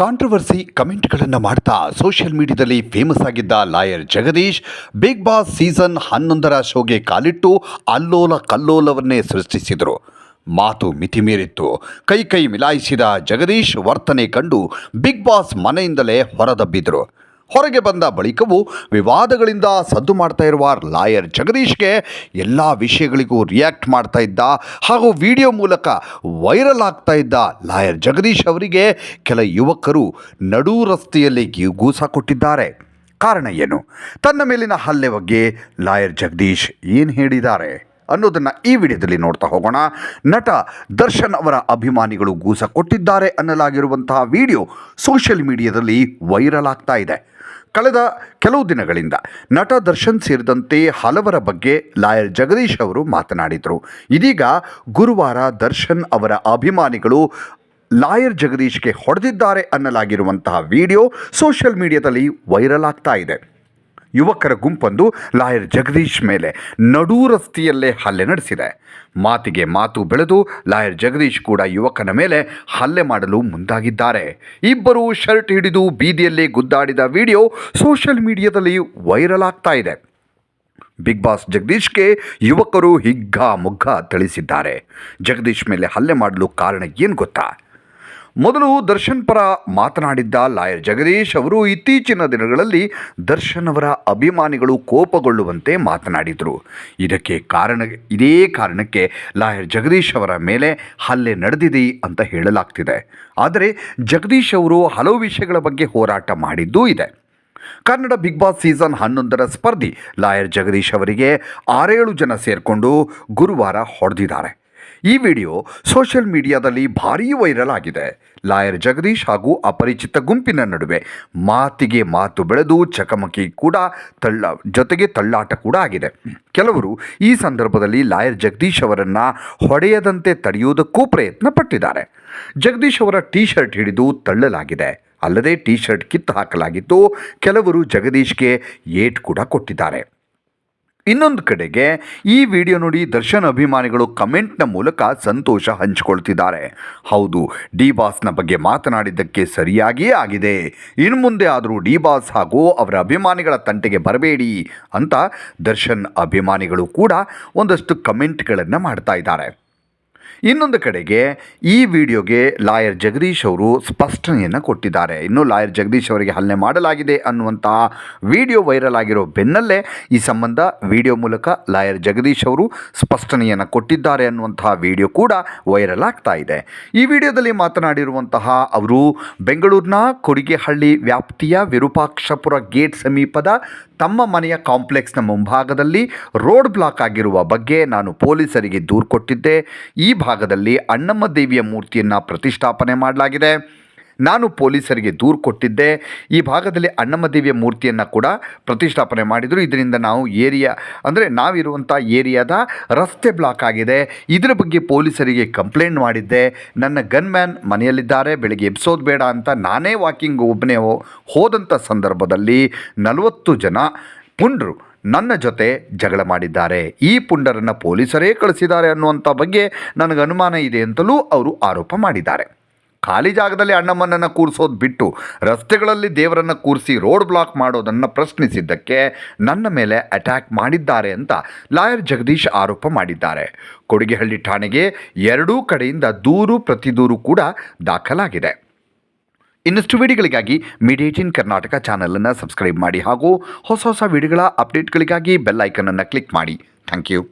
Controversy ಕಮೆಂಟ್ಗಳನ್ನು ಮಾಡ್ತಾ social ಮೀಡಿಯಾದಲ್ಲಿ famous ಆಗಿದ್ದ lawyer Jagadish, Big Boss season ಹನ್ನೊಂದರ ಶೋಗೆ ಕಾಲಿಟ್ಟು ಅಲ್ಲೋಲ ಕಲ್ಲೋಲವನ್ನೇ ಸೃಷ್ಟಿಸಿದರು. ಮಾತು ಮಿತಿಮೀರಿತ್ತು ಕೈ ಕೈ ಮಿಲಾಯಿಸಿದ ಜಗದೀಶ್ ವರ್ತನೆ ಕಂಡು ಬಿಗ್ ಬಾಸ್ ಮನೆಯಿಂದಲೇ ಹೊರದಬ್ಬಿದ್ರು. ಹೊರಗೆ ಬಂದ ಬಳಿಕವೂ ವಿವಾದಗಳಿಂದ ಸದ್ದು ಮಾಡ್ತಾ ಇರುವ ಲಾಯರ್ ಜಗದೀಶ್ಗೆ ಎಲ್ಲ ವಿಷಯಗಳಿಗೂ ರಿಯಾಕ್ಟ್ ಮಾಡ್ತಾ ಇದ್ದ ಹಾಗೂ ವಿಡಿಯೋ ಮೂಲಕ ವೈರಲ್ ಆಗ್ತಾ ಇದ್ದ ಲಾಯರ್ ಜಗದೀಶ್ ಅವರಿಗೆ ಕೆಲ ಯುವಕರು ನಡೂ ರಸ್ತೆಯಲ್ಲಿ ಗೂಸ ಕೊಟ್ಟಿದ್ದಾರೆ. ಕಾರಣ ಏನು? ತನ್ನ ಮೇಲಿನ ಹಲ್ಲೆ ಬಗ್ಗೆ ಲಾಯರ್ ಜಗದೀಶ್ ಏನು ಹೇಳಿದ್ದಾರೆ ಅನ್ನೋದನ್ನು ಈ ವಿಡಿಯೋದಲ್ಲಿ ನೋಡ್ತಾ ಹೋಗೋಣ. ನಟ ದರ್ಶನ್ ಅವರ ಅಭಿಮಾನಿಗಳು ಗೂಸ ಕೊಟ್ಟಿದ್ದಾರೆ ಅನ್ನಲಾಗಿರುವಂತಹ ವಿಡಿಯೋ ಸೋಷಿಯಲ್ ಮೀಡಿಯಾದಲ್ಲಿ ವೈರಲ್ ಆಗ್ತಾ ಇದೆ. ಕಳೆದ ಕೆಲವು ದಿನಗಳಿಂದ ನಟ ದರ್ಶನ್ ಸೇರಿದಂತೆ ಹಲವರ ಬಗ್ಗೆ ಲಾಯರ್ ಜಗದೀಶ್ ಅವರು ಮಾತನಾಡಿದರು. ಇದೀಗ ಗುರುವಾರ ದರ್ಶನ್ ಅವರ ಅಭಿಮಾನಿಗಳು ಲಾಯರ್ ಜಗದೀಶ್ಗೆ ಹೊಡೆದಿದ್ದಾರೆ ಅನ್ನಲಾಗಿರುವಂತಹ ವಿಡಿಯೋ ಸೋಷಿಯಲ್ ಮೀಡಿಯಾದಲ್ಲಿ ವೈರಲ್ ಆಗ್ತಾ ಇದೆ. ಯುವಕರ ಗುಂಪೊಂದು ಲಾಯರ್ ಜಗದೀಶ್ ಮೇಲೆ ನಡು ರಸ್ತೆಯಲ್ಲೇ ಹಲ್ಲೆ ನಡೆಸಿದೆ. ಮಾತಿಗೆ ಮಾತು ಬೆಳೆದು ಲಾಯರ್ ಜಗದೀಶ್ ಕೂಡ ಯುವಕನ ಮೇಲೆ ಹಲ್ಲೆ ಮಾಡಲು ಮುಂದಾಗಿದ್ದಾರೆ. ಇಬ್ಬರು ಶರ್ಟ್ ಹಿಡಿದು ಬೀದಿಯಲ್ಲಿ ಗುದ್ದಾಡಿದ ವಿಡಿಯೋ ಸೋಷಿಯಲ್ ಮೀಡಿಯಾದಲ್ಲಿ ವೈರಲ್ ಆಗ್ತಾ ಇದೆ. ಬಿಗ್ ಬಾಸ್ ಜಗದೀಶ್ಗೆ ಯುವಕರು ಹಿಗ್ಗ ಮುಗ್ಗ ಥಳಿಸಿದ್ದಾರೆ. ಜಗದೀಶ್ ಮೇಲೆ ಹಲ್ಲೆ ಮಾಡಲು ಕಾರಣ ಏನು ಗೊತ್ತಾ? ಮೊದಲು ದರ್ಶನ್ ಪರ ಮಾತನಾಡಿದ್ದ ಲಾಯರ್ ಜಗದೀಶ್ ಅವರು ಇತ್ತೀಚಿನ ದಿನಗಳಲ್ಲಿ ದರ್ಶನ್ ಅವರ ಅಭಿಮಾನಿಗಳು ಕೋಪಗೊಳ್ಳುವಂತೆ ಮಾತನಾಡಿದರು. ಇದಕ್ಕೆ ಕಾರಣ, ಇದೇ ಕಾರಣಕ್ಕೆ ಲಾಯರ್ ಜಗದೀಶ್ ಅವರ ಮೇಲೆ ಹಲ್ಲೆ ನಡೆದಿದೆ ಅಂತ ಹೇಳಲಾಗ್ತಿದೆ. ಆದರೆ ಜಗದೀಶ್ ಅವರು ಹಲವು ವಿಷಯಗಳ ಬಗ್ಗೆ ಹೋರಾಟ ಮಾಡಿದ್ದೂ ಇದೆ. ಕನ್ನಡ ಬಿಗ್ ಬಾಸ್ ಸೀಸನ್ ಹನ್ನೊಂದರ ಸ್ಪರ್ಧಿ ಲಾಯರ್ ಜಗದೀಶ್ ಅವರಿಗೆ ಆರೇಳು ಜನ ಸೇರಿಕೊಂಡು ಗುರುವಾರ ಹೊಡೆದಿದ್ದಾರೆ. ಈ ವಿಡಿಯೋ ಸೋಷಿಯಲ್ ಮೀಡಿಯಾದಲ್ಲಿ ಭಾರೀ ವೈರಲ್ ಆಗಿದೆ. ಲಾಯರ್ ಜಗದೀಶ್ ಹಾಗೂ ಅಪರಿಚಿತ ಗುಂಪಿನ ನಡುವೆ ಮಾತಿಗೆ ಮಾತು ಬೆಳೆದು ಚಕಮಕಿ ಕೂಡ ತಳ್ಳ, ಜೊತೆಗೆ ತಳ್ಳಾಟ ಕೂಡ ಆಗಿದೆ. ಕೆಲವರು ಈ ಸಂದರ್ಭದಲ್ಲಿ ಲಾಯರ್ ಜಗದೀಶ್ ಅವರನ್ನು ಹೊಡೆಯದಂತೆ ತಡೆಯುವುದಕ್ಕೂ ಪ್ರಯತ್ನ ಪಟ್ಟಿದ್ದಾರೆ. ಜಗದೀಶ್ ಅವರ ಟೀ ಶರ್ಟ್ ಹಿಡಿದು ತಳ್ಳಲಾಗಿದೆ. ಅಲ್ಲದೆ ಟೀ ಶರ್ಟ್ ಕಿತ್ತು ಹಾಕಲಾಗಿದ್ದು ಕೆಲವರು ಜಗದೀಶ್ಗೆ ಏಟ್ ಕೂಡ ಕೊಟ್ಟಿದ್ದಾರೆ. ಇನ್ನೊಂದು ಕಡೆಗೆ ಈ ವಿಡಿಯೋ ನೋಡಿ ದರ್ಶನ್ ಅಭಿಮಾನಿಗಳು ಕಮೆಂಟ್ನ ಮೂಲಕ ಸಂತೋಷ ಹಂಚಿಕೊಳ್ತಿದ್ದಾರೆ. ಹೌದು ಡಿ ಬಾಸ್ನ ಬಗ್ಗೆ ಮಾತನಾಡಿದ್ದಕ್ಕೆ ಸರಿಯಾಗಿಯೇ ಆಗಿದೆ. ಇನ್ನು ಮುಂದೆ ಆದರೂ ಡಿ ಬಾಸ್ ಹಾಗೂ ಅವರ ಅಭಿಮಾನಿಗಳ ತಂಟೆಗೆ ಬರಬೇಡಿ ಅಂತ ದರ್ಶನ್ ಅಭಿಮಾನಿಗಳು ಕೂಡ ಒಂದಷ್ಟು ಕಮೆಂಟ್ಗಳನ್ನು ಮಾಡ್ತಾ ಇದ್ದಾರೆ. ಇನ್ನೊಂದು ಕಡೆಗೆ ಈ ವಿಡಿಯೋಗೆ ಲಾಯರ್ ಜಗದೀಶ್ ಅವರು ಸ್ಪಷ್ಟನೆಯನ್ನು ಕೊಟ್ಟಿದ್ದಾರೆ. ಇನ್ನು ಲಾಯರ್ ಜಗದೀಶ್ ಅವರಿಗೆ ಹಲ್ಲೆ ಮಾಡಲಾಗಿದೆ ಅನ್ನುವಂತಹ ವಿಡಿಯೋ ವೈರಲ್ ಆಗಿರೋ ಬೆನ್ನಲ್ಲೇ ಈ ಸಂಬಂಧ ವಿಡಿಯೋ ಮೂಲಕ ಲಾಯರ್ ಜಗದೀಶ್ ಅವರು ಸ್ಪಷ್ಟನೆಯನ್ನು ಕೊಟ್ಟಿದ್ದಾರೆ ಅನ್ನುವಂತಹ ವಿಡಿಯೋ ಕೂಡ ವೈರಲ್ ಆಗ್ತಾ ಇದೆ. ಈ ವಿಡಿಯೋದಲ್ಲಿ ಮಾತನಾಡಿರುವಂತಹ ಅವರು ಬೆಂಗಳೂರಿನ ಕೊಡಿಗೆಹಳ್ಳಿ ವ್ಯಾಪ್ತಿಯ ವಿರೂಪಾಕ್ಷಪುರ ಗೇಟ್ ಸಮೀಪದ ತಮ್ಮ ಮನೆಯ ಕಾಂಪ್ಲೆಕ್ಸ್ನ ಮುಂಭಾಗದಲ್ಲಿ ರೋಡ್ ಬ್ಲಾಕ್ ಆಗಿರುವ ಬಗ್ಗೆ ನಾನು ಪೊಲೀಸರಿಗೆ ದೂರು ಕೊಟ್ಟಿದ್ದೆ. ಈ ಭಾಗದಲ್ಲಿ ಅಣ್ಣಮ್ಮ ದೇವಿಯ ಮೂರ್ತಿಯನ್ನು ಪ್ರತಿಷ್ಠಾಪನೆ ಮಾಡಲಾಗಿದೆ. ನಾನು ಪೊಲೀಸರಿಗೆ ದೂರು ಕೊಟ್ಟಿದ್ದೆ. ಈ ಭಾಗದಲ್ಲಿ ಅಣ್ಣಮ್ಮ ದೇವಿಯ ಮೂರ್ತಿಯನ್ನು ಕೂಡ ಪ್ರತಿಷ್ಠಾಪನೆ ಮಾಡಿದರು. ಇದರಿಂದ ನಾವು ಏರಿಯಾ, ಅಂದರೆ ನಾವಿರುವಂಥ ಏರಿಯಾದ ರಸ್ತೆ ಬ್ಲಾಕ್ ಆಗಿದೆ. ಇದರ ಬಗ್ಗೆ ಪೊಲೀಸರಿಗೆ ಕಂಪ್ಲೇಂಟ್ ಮಾಡಿದ್ದೆ. ನನ್ನ ಗನ್ ಮ್ಯಾನ್ ಮನೆಯಲ್ಲಿದ್ದಾರೆ. ಬೆಳಿಗ್ಗೆ ಎಬ್ಸೋದು ಬೇಡ ಅಂತ ನಾನೇ ವಾಕಿಂಗ್ ಒಬ್ಬನೇ ಹೋದಂಥ ಸಂದರ್ಭದಲ್ಲಿ ನಲವತ್ತು ಜನ ಪುಂಡ್ರು ನನ್ನ ಜೊತೆ ಜಗಳ ಮಾಡಿದ್ದಾರೆ. ಈ ಪುಂಡರನ್ನು ಪೊಲೀಸರೇ ಕಳಿಸಿದ್ದಾರೆ ಅನ್ನುವಂಥ ಬಗ್ಗೆ ನನಗೆ ಅನುಮಾನ ಇದೆ ಅಂತಲೂ ಅವರು ಆರೋಪ ಮಾಡಿದ್ದಾರೆ. ಖಾಲಿ ಜಾಗದಲ್ಲಿ ಅಣ್ಣಮ್ಮನನ್ನು ಕೂರಿಸೋದು ಬಿಟ್ಟು ರಸ್ತೆಗಳಲ್ಲಿ ದೇವರನ್ನು ಕೂರಿಸಿ ರೋಡ್ ಬ್ಲಾಕ್ ಮಾಡೋದನ್ನು ಪ್ರಶ್ನಿಸಿದ್ದಕ್ಕೆ ನನ್ನ ಮೇಲೆ ಅಟ್ಯಾಕ್ ಮಾಡಿದ್ದಾರೆ ಅಂತ ಲಾಯರ್ ಜಗದೀಶ್ ಆರೋಪ ಮಾಡಿದ್ದಾರೆ. ಕೊಡಿಗೆಹಳ್ಳಿ ಠಾಣೆಗೆ ಎರಡೂ ಕಡೆಯಿಂದ ದೂರು ಪ್ರತಿದೂರು ಕೂಡ ದಾಖಲಾಗಿದೆ. ಇನ್ನಷ್ಟು ವಿಡಿಯೋಗಳಿಗಾಗಿ ಇನ್ ಕರ್ನಾಟಕ ಚಾನಲನ್ನು ಸಬ್ಸ್ಕ್ರೈಬ್ ಮಾಡಿ ಹಾಗೂ ಹೊಸ ಹೊಸ ವಿಡಿಯೋಗಳ ಅಪ್ಡೇಟ್ಗಳಿಗಾಗಿ ಬೆಲ್ ಐಕನನ್ನು ಕ್ಲಿಕ್ ಮಾಡಿ. Thank you.